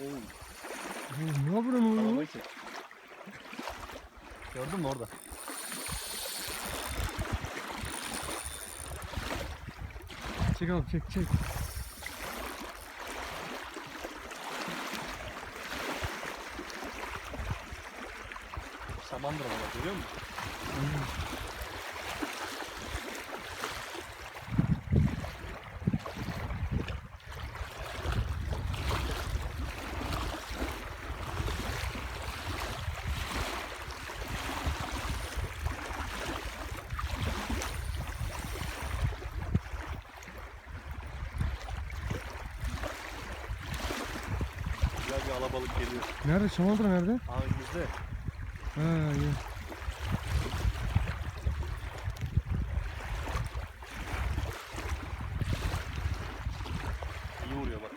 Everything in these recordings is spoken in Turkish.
Oo. Ne yapıyorsun oğlum? Kalabayı çek. Gördün mü orada? Çek abi çek çek. Samandıra baba görüyor musun? Alabalık geliyor. Nerede? Şamandıra nerede? Aa önümüzde. Ha iyi. İyi vuruyor bak.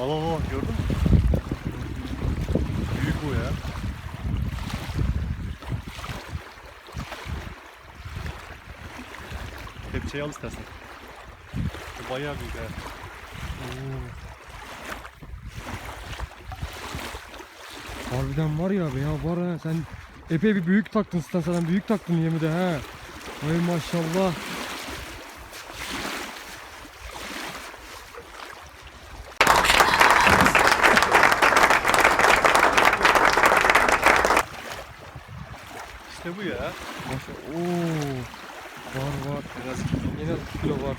Al al al gördün mü? Büyük bu ya. Kepçeyi al istersen. Bu bayağı büyük ha. Oo. Harbiden var ya be ya var ha sen epey bir büyük taktın sen büyük taktın yemi de ha. Ay maşallah. İşte bu ya. Maşallah. Oo. Var var. Biraz Yine 2 kilo var.